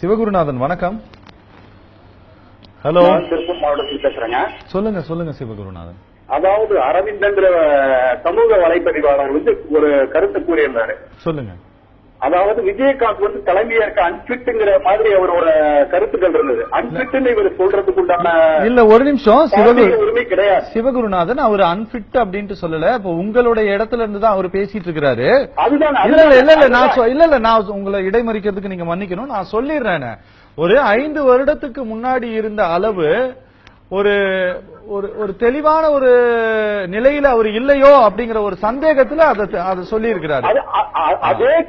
சிவகுருநாதன் வணக்கம். ஹலோ. திருப்பூர் மாவட்டத்தில் பேசுறேங்க. சொல்லுங்க சொல்லுங்க சிவகுருநாதன். அதாவது அரவிந்தங்கிற சமூக வலைப்பதிவாளர் வந்து ஒரு கருத்து கூறியிருந்தாரு. சொல்லுங்க. அதாவது விஜயகாந்த் வந்து தலைமையேற்க அன்பிட்டுங்கிற மாதிரி அவரோட கருத்துக்கள் இருந்தது. அன்பிட்டுன்னு இவர் சொல்றதுக்கு உண்டான இல்ல ஒரு நிமிஷம். சிவகுரு கிடையாது. சிவகுருநாதன் அவர் அன்பிட் அப்படின்ட்டு சொல்லல. இப்ப உங்களுடைய இடத்துல இருந்து தான் அவர் பேசிட்டு இருக்கிறாரு. அதுதான் இல்ல இல்ல இல்ல நான் இல்ல இல்ல நான் உங்களை இடைமறிக்கிறதுக்கு நீங்க மன்னிக்கணும். நான் சொல்லிடுறேன். ஒரு ஐந்து வருடத்துக்கு முன்னாடி இருந்த அளவு ஒரு ஒரு ஒரு தெளிவான ஒரு நிலையில அவர் இல்லையோ அப்படிங்கிற ஒரு சந்தேகத்துல அதை அதை சொல்லி இருக்கிறாரு அது-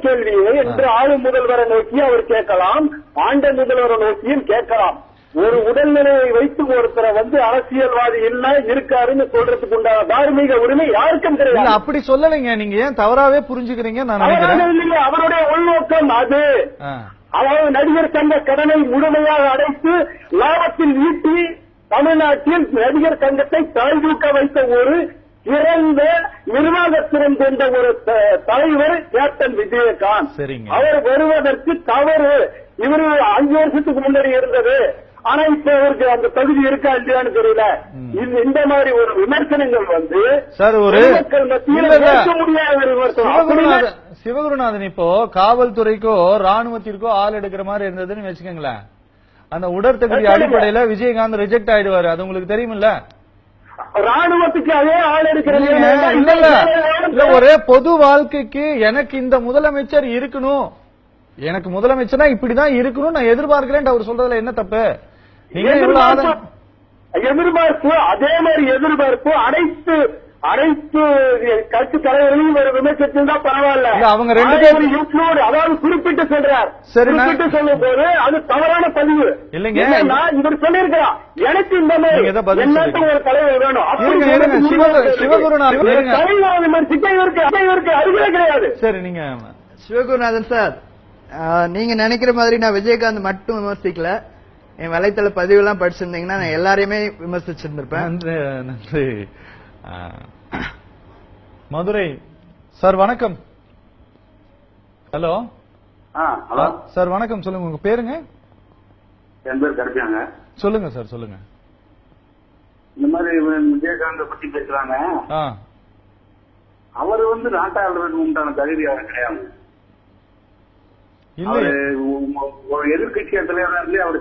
கேள்வியை இன்று ஆளும் முதல்வரை நோக்கி அவர் கேட்கலாம் ஆண்ட முதல்வரை நோக்கியும் கேட்கலாம். ஒரு உடல்நிலையை வைத்து ஒருத்தரை வந்து அரசியல்வாதி இல்ல இருக்காருன்னு சொல்றதுக்கு உண்டான தார்மீக உரிமை யாருக்கும் கிடையாது. அப்படி சொல்லலைங்க. நீங்க ஏன் தவறாவே புரிஞ்சுக்கிறீங்க நான் நினைக்கிறேன்? அவருடைய உள்நோக்கம் அது. அதாவது நடிகர் சங்க கடனை முழுமையாக அடைத்து லாபத்தில் ஈட்டி தமிழ்நாட்டில் நடிகர் சங்கத்தை தாழ்தூக்க வைத்த ஒரு சிறந்த நிர்வாகத்திறன் கொண்ட ஒரு தலைவர் கேப்டன் விஜயகாந்த். அவர் வருவதற்கு தவறு. இவரு அஞ்சு வருஷத்துக்கு முன்னாடி இருந்தது. ஆனா இப்ப அவருக்கு அந்த தகுதி இருக்கா இல்லையான்னு தெரியல. இந்த- மாதிரி ஒரு விமர்சனங்கள் வந்து சார் ஒரு சிவகுருநாதன் இப்போ காவல்துறைக்கோ ராணுவத்திற்கோ ஆள் எடுக்கிற மாதிரி இருந்ததுன்னு வச்சுக்கோங்களேன். அந்த உடற்தகுதி. அடிப்படையில விஜயகாந்த் ரிஜெக்ட் ஆயிடுவாரு. அது உங்களுக்கு தெரியுமில்ல? ராணுவத்துக்கு அதே ஆள் ஒரே பொது வாழ்க்கைக்கு எனக்கு இந்த முதலமைச்சர் இருக்கணும். எனக்கு முதலமைச்சர்னா இப்படிதான் இருக்கணும் நான் எதிர்பார்க்கிறேன் அவர் சொல்றதுல என்ன தப்பு? நீங்க எதிர்பார்ப்பு அதே மாதிரி எதிர்பார்ப்பு அனைத்து அனைத்து கட்சி தலைவர்களையும் ஒரு விமர்சனத்தில் தான் பரவாயில்ல இல்ல, அவங்க ரெண்டு பேரும் அதாவது குறிப்பிட்டு சொல்றார் குறிப்பிட்டு சொல்லும் போது அது தவறான பதிவு இல்லைங்க. இவர் சொல்லியிருக்கிறார் எனக்கு இந்த மாதிரி எல்லாத்துக்கும்? ஒரு தலைவர் வேணும் அப்படி இருங்க, இருங்க, சொல்றதுக்கு சிவகு- உரிமை இருக்கு. சிவகுருநாதன், இவர் இருங்க. தலைவர் விமர்சிக்க இவருக்கு இவருக்கு அறிவே கிடையாது சரி நீங்க சிவகுருநாதன் சார் நீங்க நினைக்கிற மாதிரி நான் விஜயகாந்த் மட்டும் விமர்சிக்கல என் வலைத்தள பதிவெல்லாம் படிச்சிருந்தீங்கன்னா நான் எல்லாரையுமே விமர்சிச்சிருந்திருப்பேன் நன்றி நன்றி ஆ. மதுரை. சார் வணக்கம். ஹலோ. ஹலோ. சார் வணக்கம். சொல்லுங்க உங்க பேருங்க? என் பேர் கருப்பியாங்க. சொல்லுங்க சார் சொல்லுங்க. இந்த மாதிரி விஜயகாந்த பத்தி பேசுறாங்க. அவர் வந்து நாட்டாளர்களுக்கு உண்டான தகுதி அவர் கிடையாது ஒரு எதிர்கட்சி தலைவராக அவர்